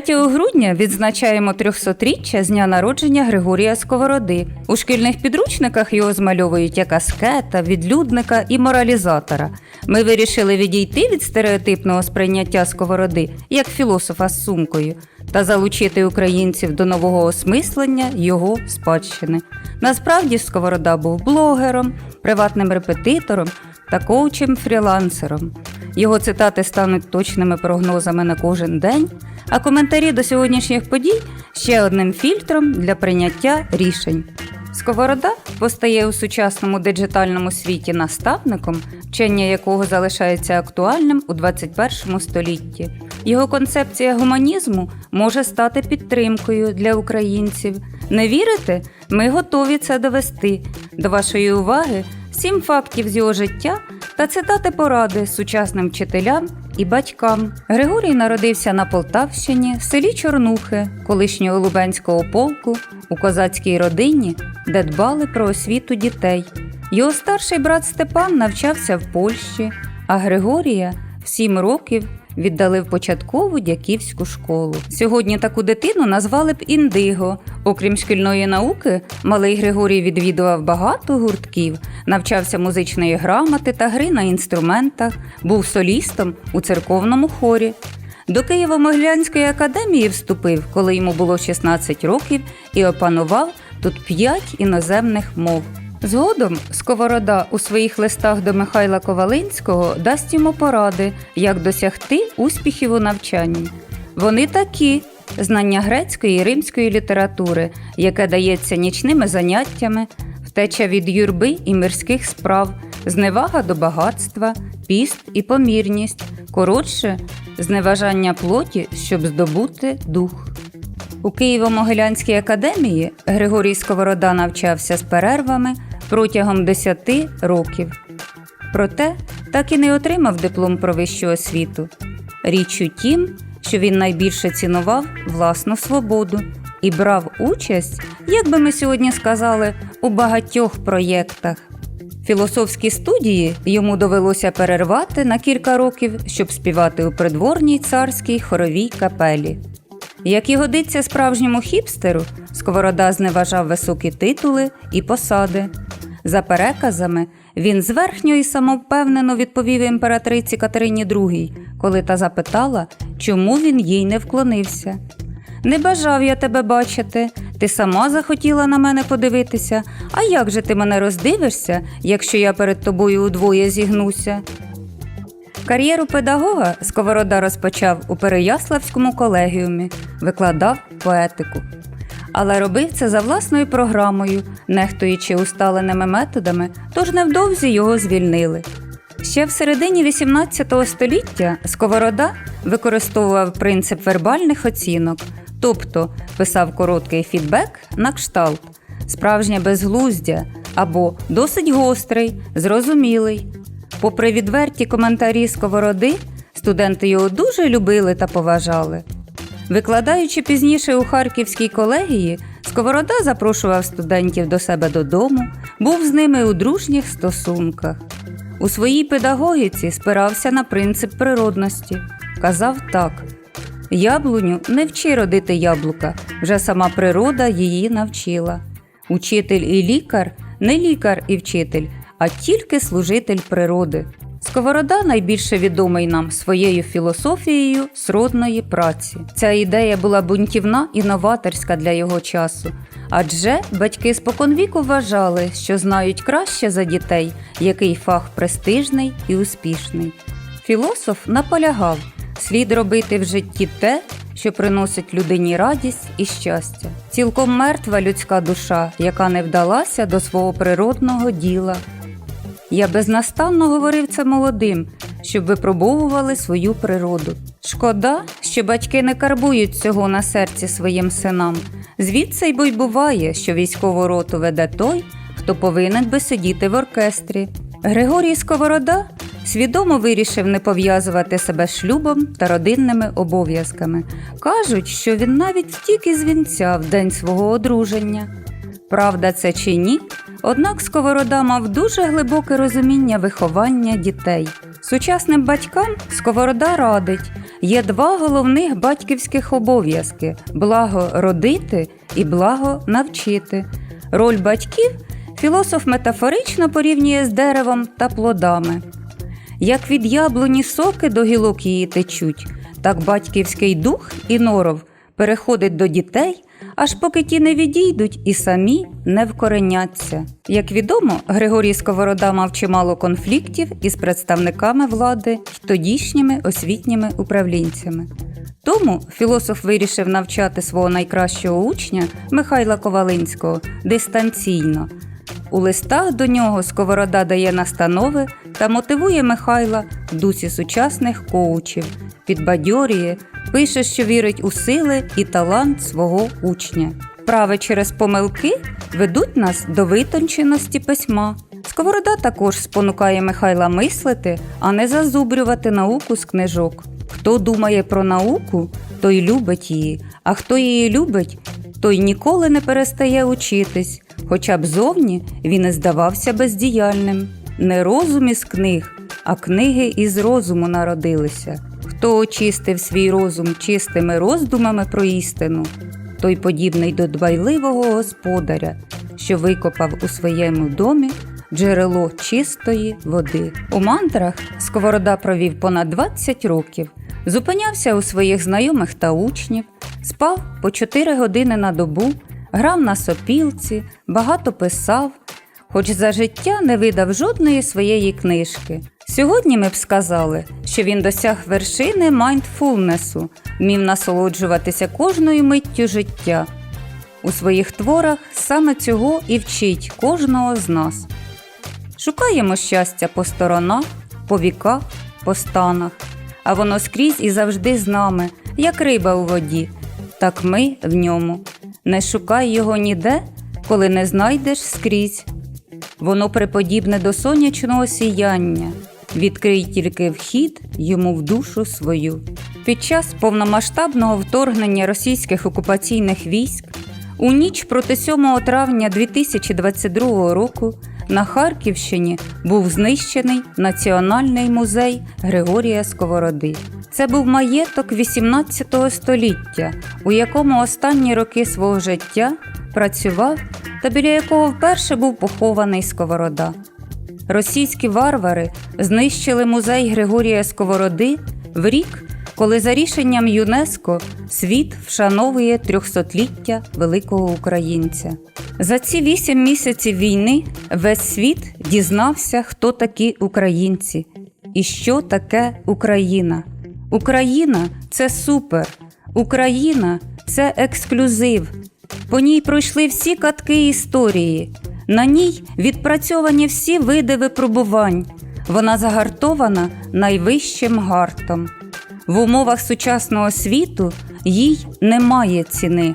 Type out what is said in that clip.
3 грудня відзначаємо 300-річчя з дня народження Григорія Сковороди. У шкільних підручниках його змальовують як аскета, відлюдника і моралізатора. Ми вирішили відійти від стереотипного сприйняття Сковороди як філософа з сумкою та залучити українців до нового осмислення його спадщини. Насправді Сковорода був блогером, приватним репетитором та коучем-фрілансером. Його цитати стануть точними прогнозами на кожен день, а коментарі до сьогоднішніх подій ще одним фільтром для прийняття рішень. Сковорода постає у сучасному диджитальному світі наставником, вчення якого залишається актуальним у 21 столітті. Його концепція гуманізму може стати підтримкою для українців. Не вірите? Ми готові це довести. До вашої уваги сім фактів з його життя та цитати поради сучасним вчителям і батькам. Григорій народився на Полтавщині, в селі Чорнухи, колишнього Лубенського полку, у козацькій родині, де дбали про освіту дітей. Його старший брат Степан навчався в Польщі, а Григорія в сім років віддали в початкову дяківську школу. Сьогодні таку дитину назвали б індиго. Окрім шкільної науки, малий Григорій відвідував багато гуртків, навчався музичної грамоти та гри на інструментах, був солістом у церковному хорі. До Києво-Могилянської академії вступив, коли йому було 16 років, і опанував тут п'ять іноземних мов. Згодом Сковорода у своїх листах до Михайла Ковалинського дасть йому поради, як досягти успіхів у навчанні. Вони такі: знання грецької і римської літератури, яке дається нічними заняттями, втеча від юрби і мирських справ, зневага до багатства, піст і помірність, коротше, зневажання плоті, щоб здобути дух. У Києво-Могилянській академії Григорій Сковорода навчався з перервами протягом 10 років. Проте так і не отримав диплом про вищу освіту. Річ у тім, що він найбільше цінував власну свободу і брав участь, як би ми сьогодні сказали, у багатьох проєктах. Філософські студії йому довелося перервати на кілька років, щоб співати у придворній царській хоровій капелі. Як і годиться справжньому хіпстеру, Сковорода зневажав високі титули і посади. За переказами, він зверхньо і самовпевнено відповів імператриці Катерині II, коли та запитала, чому він їй не вклонився. Не бажав я тебе бачити, ти сама захотіла на мене подивитися, а як же ти мене роздивишся, якщо я перед тобою удвоє зігнуся? Кар'єру педагога Сковорода розпочав у Переяславському колегіумі, викладав поетику. Але робив це за власною програмою, нехтуючи усталеними методами, тож невдовзі його звільнили. Ще в середині XVIII століття Сковорода використовував принцип вербальних оцінок, тобто писав короткий фідбек на кшталт, справжнє безглуздя або досить гострий, зрозумілий. Попри відверті коментарі Сковороди, студенти його дуже любили та поважали. Викладаючи пізніше у Харківській колегії, Сковорода запрошував студентів до себе додому, був з ними у дружніх стосунках. У своїй педагогіці спирався на принцип природності. Казав так: яблуню не вчи родити яблука, вже сама природа її навчила. Учитель і лікар не лікар і вчитель, а тільки служитель природи. Сковорода найбільше відомий нам своєю філософією сродної праці. Ця ідея була бунтівна і новаторська для його часу, адже батьки споконвіку вважали, що знають краще за дітей, який фах престижний і успішний. Філософ наполягав слід робити в житті те, що приносить людині радість і щастя. Цілком мертва людська душа, яка не вдалася до свого природного діла. Я безнастанно говорив це молодим, щоб випробовували свою природу. Шкода, що батьки не карбують цього на серці своїм синам. Звідси й бо й буває, що військову роту веде той, хто повинен би сидіти в оркестрі. Григорій Сковорода свідомо вирішив не пов'язувати себе шлюбом та родинними обов'язками. Кажуть, що він навіть втік із вінця в день свого одруження. Правда це чи ні? Однак Сковорода мав дуже глибоке розуміння виховання дітей. Сучасним батькам Сковорода радить є два головних батьківських обов'язки благо родити і благо навчити. Роль батьків філософ метафорично порівнює з деревом та плодами. Як від яблуні соки до гілок її течуть, так батьківський дух і норов переходить до дітей, аж поки ті не відійдуть і самі не вкореняться. Як відомо, Григорій Сковорода мав чимало конфліктів із представниками влади й тодішніми освітніми управлінцями. Тому філософ вирішив навчати свого найкращого учня Михайла Ковалинського дистанційно. У листах до нього Сковорода дає настанови та мотивує Михайла в дусі сучасних коучів, підбадьорює, пише, що вірить у сили і талант свого учня. Прави через помилки ведуть нас до витонченості письма. Сковорода також спонукає Михайла мислити, а не зазубрювати науку з книжок. Хто думає про науку, той любить її, а хто її любить, той ніколи не перестає учитись, хоча б зовні він і здавався бездіяльним. Не розум із книг, а книги із розуму народилися. Хто очистив свій розум чистими роздумами про істину, той подібний до дбайливого господаря, що викопав у своєму домі джерело чистої води. У мантрах Сковорода провів понад 20 років, зупинявся у своїх знайомих та учнів, спав по 4 години на добу, грав на сопілці, багато писав, хоч за життя не видав жодної своєї книжки. Сьогодні ми б сказали, що він досяг вершини майндфулнесу, вмів насолоджуватися кожною миттю життя. У своїх творах саме цього і вчить кожного з нас. Шукаємо щастя по сторонах, по віках, по станах, а воно скрізь і завжди з нами, як риба у воді, так ми в ньому. Не шукай його ніде, коли не знайдеш скрізь. Воно приподібне до сонячного сіяння, відкрий тільки вхід йому в душу свою. Під час повномасштабного вторгнення російських окупаційних військ у ніч проти 7 травня 2022 року на Харківщині був знищений Національний музей Григорія Сковороди. Це був маєток 18 століття, у якому останні роки свого життя працював та біля якого вперше був похований Сковорода. Російські варвари знищили музей Григорія Сковороди в рік, коли за рішенням ЮНЕСКО світ вшановує трьохсотліття великого українця. За ці вісім місяців війни весь світ дізнався, хто такі українці і що таке Україна. Україна це супер. Україна це ексклюзив. По ній пройшли всі катки історії. На ній відпрацьовані всі види випробувань. Вона загартована найвищим гартом. В умовах сучасного світу їй немає ціни.